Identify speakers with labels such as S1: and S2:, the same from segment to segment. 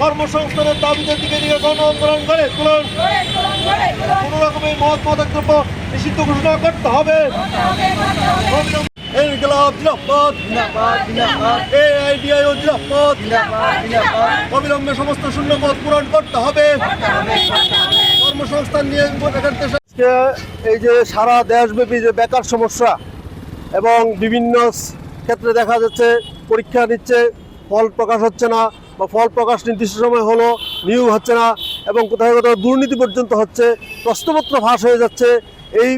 S1: কর্মসংস্থানের দাবিদের দিকে দিকে গণ আন্দোলন করে, তুলুন। কোনো রকমের মত পদক্ষেপ নিষিদ্ধ ঘোষণা করতে হবে। অবিলম্বে সমস্ত শূন্য পূরণ করতে হবে। কর্মসংস্থান নিয়ে এই যে সারা দেশব্যাপী যে বেকার সমস্যা এবং বিভিন্ন ক্ষেত্রে দেখা যাচ্ছে, পরীক্ষা নিচ্ছে ফল প্রকাশ হচ্ছে না বা ফল প্রকাশ নির্দিষ্ট সময় হলো, নিয়োগ হচ্ছে না এবং কোথাও কোথাও দুর্নীতি পর্যন্ত হচ্ছে, প্রশ্নপত্র ফাঁস হয়ে যাচ্ছে। এই,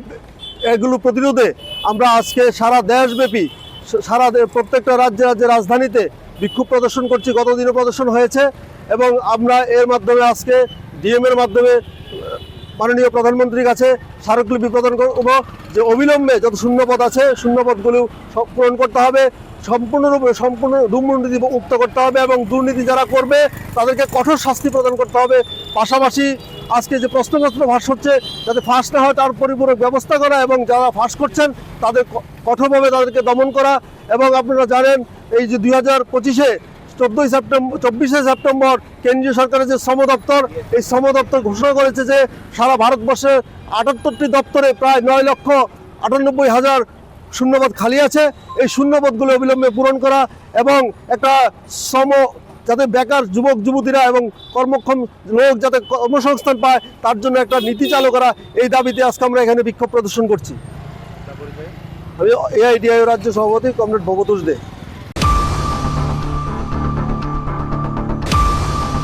S1: এগুলো প্রতিরোধে আমরা আজকে সারা দেশব্যাপী, সারা প্রত্যেকটা রাজ্যে রাজ্যে রাজধানীতে বিক্ষোভ প্রদর্শন করছি, গতদিনও প্রদর্শন হয়েছে এবং আমরা এর মাধ্যমে আজকে ডিএম এর মাধ্যমে মাননীয় প্রধানমন্ত্রীর কাছে স্মারকলিপি প্রদান করব যে অবিলম্বে যত শূন্যপদ আছে শূন্যপদগুলো পূরণ করতে হবে সম্পূর্ণরূপে সম্পূর্ণ দুর্নীতি মুক্ত করতে হবে এবং দুর্নীতি যারা করবে, তাদেরকে কঠোর শাস্তি প্রদান করতে হবে। পাশাপাশি আজকে যে প্রশ্নপত্র ফাঁস হচ্ছে, যাতে ফাঁস না হয় তার পরিপূরক ব্যবস্থা করা এবং যারা ফাঁস করছেন, তাদের কঠোরভাবে তাদেরকে দমন করা। এবং আপনারা জানেন, এই যে দুই হাজার পঁচিশে চোদ্দোই সেপ্টেম্বর চব্বিশে সেপ্টেম্বর কেন্দ্রীয় সরকারের যে শ্রম দপ্তর এই শ্রম দপ্তর ঘোষণা করেছে যে সারা ভারতবর্ষে আটাত্তরটি দপ্তরে প্রায় নয় লক্ষ আটানব্বই হাজার শূন্যপদ খালি আছে। এই শূন্যপদগুলো অবিলম্বে পূরণ করা এবং একটা শ্রম যাতে বেকার যুবক যুবতীরা এবং কর্মক্ষম লোক যাতে কর্মসংস্থান পায় তার জন্য একটা নীতি চালু করা এই দাবিতে আজকে আমরা এখানে বিক্ষোভ প্রদর্শন করছি। আমি এআইডিআই রাজ্য সভাপতি কমরেড ভবতোষ দে।